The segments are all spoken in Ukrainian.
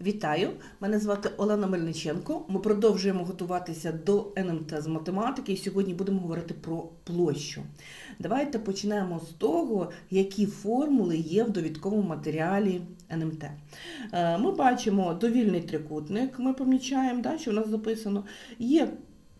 Вітаю! Мене звати Олена Мельниченко. Ми продовжуємо готуватися до НМТ з математики і сьогодні будемо говорити про площу. Давайте почнемо з того, які формули є в довідковому матеріалі НМТ. Е, Ми бачимо довільний трикутник, ми помічаємо, що в нас записано. Є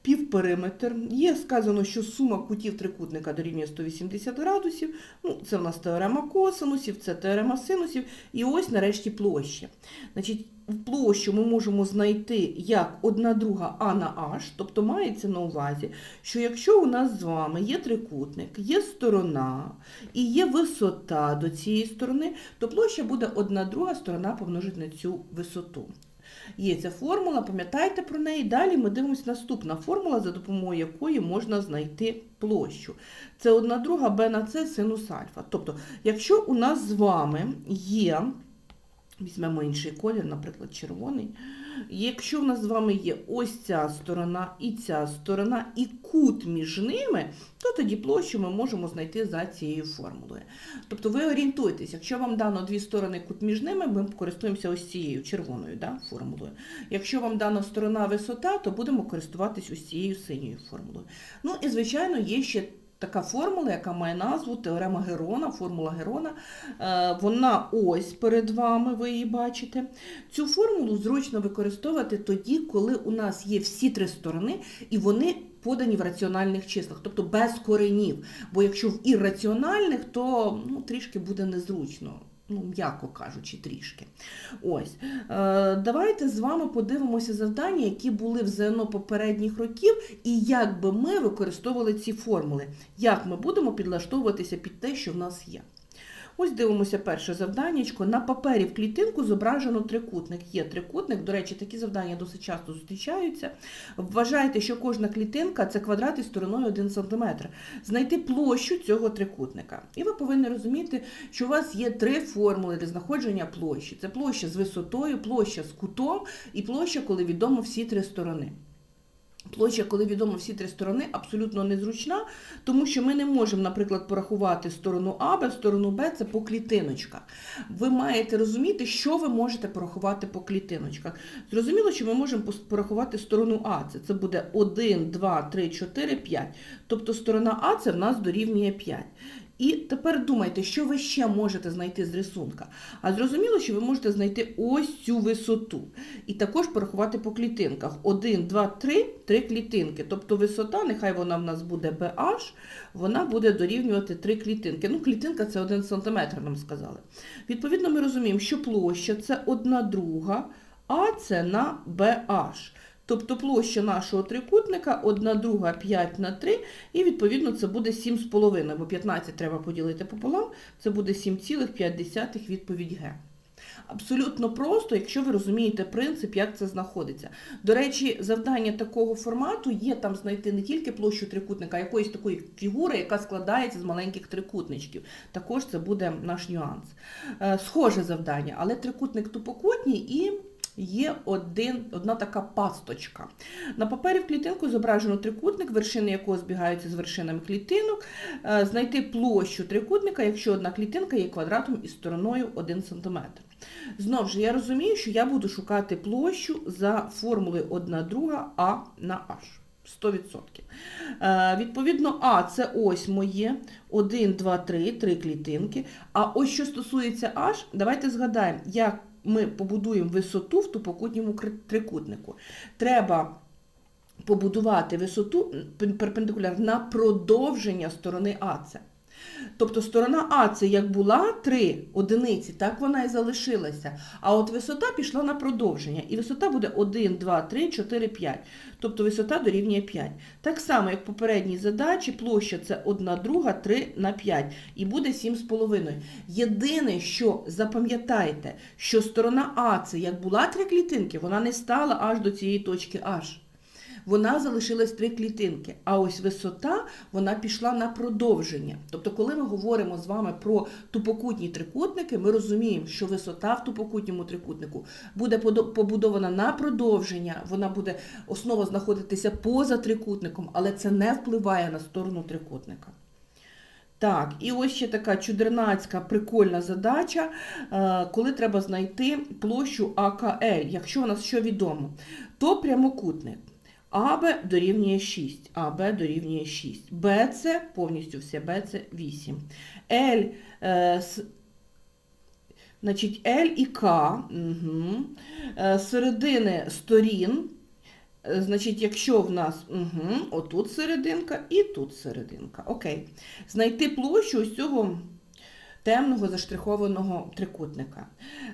півпериметр, є сказано, що сума кутів трикутника дорівнює 180 градусів. Ну, це в нас теорема косинусів, це теорема синусів, і ось нарешті площа. Значить, площу ми можемо знайти як 1 друга А на H, тобто мається на увазі, що якщо у нас з вами є трикутник, є сторона і є висота до цієї сторони, то площа буде 1 друга сторона помножити на цю висоту. Є ця формула, пам'ятайте про неї. Далі ми дивимося наступна формула, за допомогою якої можна знайти площу. Це 1 друга b на c синус альфа. Тобто, якщо у нас з вами є, візьмемо інший колір, наприклад, червоний. Якщо в нас з вами є ось ця сторона і ця сторона, і кут між ними, то тоді площу ми можемо знайти за цією формулою. Тобто ви орієнтуєтесь, якщо вам дано дві сторони кут між ними, ми користуємося ось цією червоною да, формулою. Якщо вам дана сторона висота, то будемо користуватись ось цією синьою формулою. Ну і, звичайно, є ще така формула, яка має назву теорема Герона, формула Герона. Е, Вона ось перед вами, ви її бачите. Цю формулу зручно використовувати тоді, коли у нас є всі три сторони, і вони подані в раціональних числах, тобто без коренів. Бо якщо в ірраціональних, то ну, трішки буде незручно. Ну, м'яко кажучи, трішки. Ось. Е, давайте з вами подивимося завдання, які були в ЗНО попередніх років, і як би ми використовували ці формули, як ми будемо підлаштовуватися під те, що в нас є. Ось дивимося перше завданнячко. На папері в клітинку зображено трикутник. Є трикутник, до речі, такі завдання досить часто зустрічаються. Вважайте, що кожна клітинка це квадрат із стороною 1 см. Знайти площу цього трикутника. І ви повинні розуміти, що у вас є три формули для знаходження площі. Це площа з висотою, площа з кутом і площа, коли відомо всі три сторони. Площа, коли відомо всі три сторони, абсолютно незручна, тому що ми не можемо, наприклад, порахувати сторону А, Б, сторону Б це по клітиночках. Ви маєте розуміти, що ви можете порахувати по клітиночках. Зрозуміло, що ми можемо порахувати сторону А. Це, це буде 1, 2, 3, 4, 5. Тобто сторона А це в нас дорівнює 5. І тепер думайте, що ви ще можете знайти з рисунка. А зрозуміло, що ви можете знайти ось цю висоту. І також порахувати по клітинках. 1, 2, 3, 3 клітинки. Тобто висота, нехай вона в нас буде BH, вона буде дорівнювати 3 клітинки. Ну, клітинка це 1 см, нам сказали. Відповідно, ми розуміємо, що площа це 1 друга, а це на BH. Тобто площа нашого трикутника 1 друга 5 на 3, і відповідно це буде 7,5, бо 15 треба поділити пополам, це буде 7,5 відповідь Г. Абсолютно просто, якщо ви розумієте принцип, як це знаходиться. До речі, завдання такого формату є там знайти не тільки площу трикутника, а якоїсь такої фігури, яка складається з маленьких трикутничків. Також це буде наш нюанс. Е, Схоже завдання, але трикутник тупокутній і є один, одна така пасточка. На папері в клітинку зображено трикутник, вершини якого збігаються з вершинами клітинок. Е, Знайти площу трикутника, якщо одна клітинка є квадратом із стороною 1 см. Знову ж, я розумію, що я буду шукати площу за формулою 1 друга А на H. 100%. Е, відповідно, А це ось моє 1, 2, 3, 3 клітинки. А ось що стосується H, давайте згадаємо, як ми побудуємо висоту в тупокутньому трикутнику. Треба побудувати висоту перпендикуляр на продовження сторони АЦ. Тобто сторона А це як була 3 одиниці, так вона і залишилася. А от висота пішла на продовження. І висота буде 1, 2, 3, 4, 5. Тобто висота дорівнює 5. Так само, як в попередній задачі, площа це 1 друга 3 на 5. І буде 7,5. Єдине, що запам'ятайте, що сторона А це як була 3 клітинки, вона не стала аж до цієї точки H вона залишилась три клітинки. А ось висота вона пішла на продовження. Тобто, коли ми говоримо з вами про тупокутні трикутники, ми розуміємо, що висота в тупокутньому трикутнику буде побудована на продовження, вона буде основа знаходитися поза трикутником, але це не впливає на сторону трикутника. Так, і ось ще така чудернацька прикольна задача, е, коли треба знайти площу АКЛ, якщо у нас що відомо, то прямокутник. АБ дорівнює 6, АБ дорівнює 6, БЦ повністю все, БЦ 8. L, е, с- значить, L і К, угу. е, середини сторін, е, значить, якщо в нас угу, отут серединка і тут серединка. Окей. Знайти площу ось цього темного заштрихованого трикутника.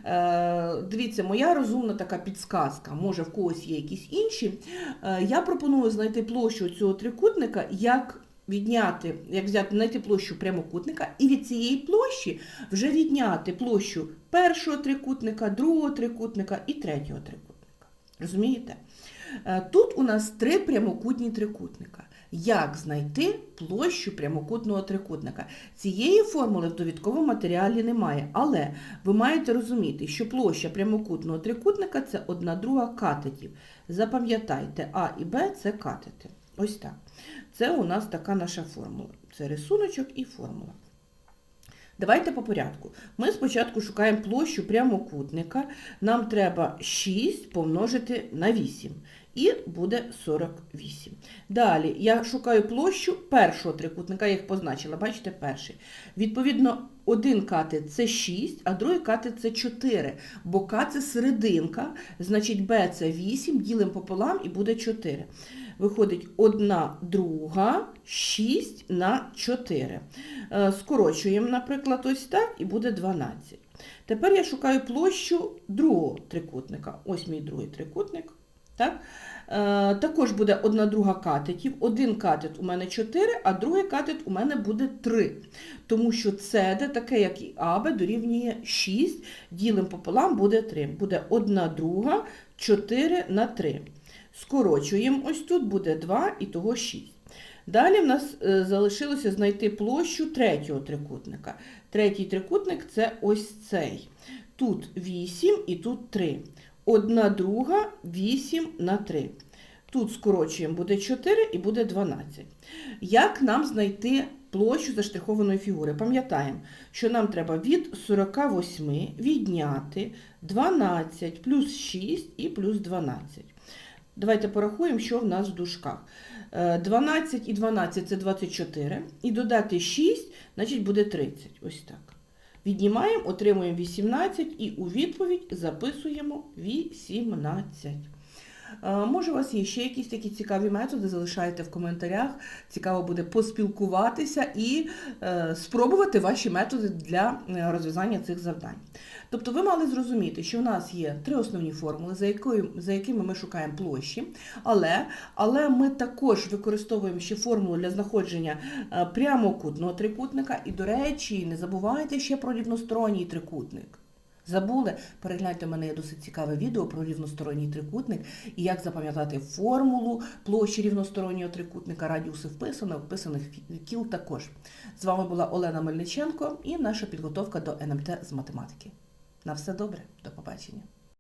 Е, дивіться, моя розумна така підсказка, може в когось є якісь інші. Е, я пропоную знайти площу цього трикутника, як відняти, як взяти, знайти площу прямокутника, і від цієї площі вже відняти площу першого трикутника, другого трикутника і третього трикутника. Розумієте? Е, Тут у нас три прямокутні трикутника. Як знайти площу прямокутного трикутника? Цієї формули в довідковому матеріалі немає, але ви маєте розуміти, що площа прямокутного трикутника це одна друга катетів. Запам'ятайте, А і Б це катети. Ось так. Це у нас така наша формула. Це рисуночок і формула. Давайте по порядку. Ми спочатку шукаємо площу прямокутника. Нам треба 6 помножити на 8. І буде 48. Далі я шукаю площу першого трикутника, я їх позначила, бачите, перший. Відповідно, один катет це 6, а другий катет це 4. Бо К це серединка, значить Б це 8, ділимо пополам і буде 4. Виходить 1 друга, 6 на 4. Е, Скорочуємо, наприклад, ось так, і буде 12. Тепер я шукаю площу другого трикутника. Ось мій другий трикутник. Так? Е, також буде одна друга катетів. Один катет у мене 4, а другий катет у мене буде 3. Тому що CD, таке як і АБ, дорівнює 6. Ділимо пополам, буде 3. Буде одна друга, 4 на 3. Скорочуємо, ось тут буде 2 і того 6. Далі в нас е, залишилося знайти площу третього трикутника. Третій трикутник це ось цей. Тут 8 і тут 3. Одна друга 8 на 3. Тут скорочуємо, буде 4 і буде 12. Як нам знайти площу заштрихованої фігури? Пам'ятаємо, що нам треба від 48 відняти 12 плюс 6 і плюс 12. Давайте порахуємо, що в нас в дужках. Е, 12 і 12 це 24. І додати 6, значить буде 30. Ось так. Віднімаємо, отримуємо 18 і у відповідь записуємо 18. Е, Може, у вас є ще якісь такі цікаві методи, залишайте в коментарях. Цікаво буде поспілкуватися і е, спробувати ваші методи для е, розв'язання цих завдань. Тобто ви мали зрозуміти, що в нас є три основні формули, за, якою, за якими ми шукаємо площі, але, але ми також використовуємо ще формулу для знаходження прямокутного трикутника. І, до речі, не забувайте ще про рівносторонній трикутник. Забули? Перегляньте, у мене є досить цікаве відео про рівносторонній трикутник і як запам'ятати формулу площі рівностороннього трикутника, радіуси вписано, вписаних кіл також. З вами була Олена Мельниченко і наша підготовка до НМТ з математики. На все добре, до побачення.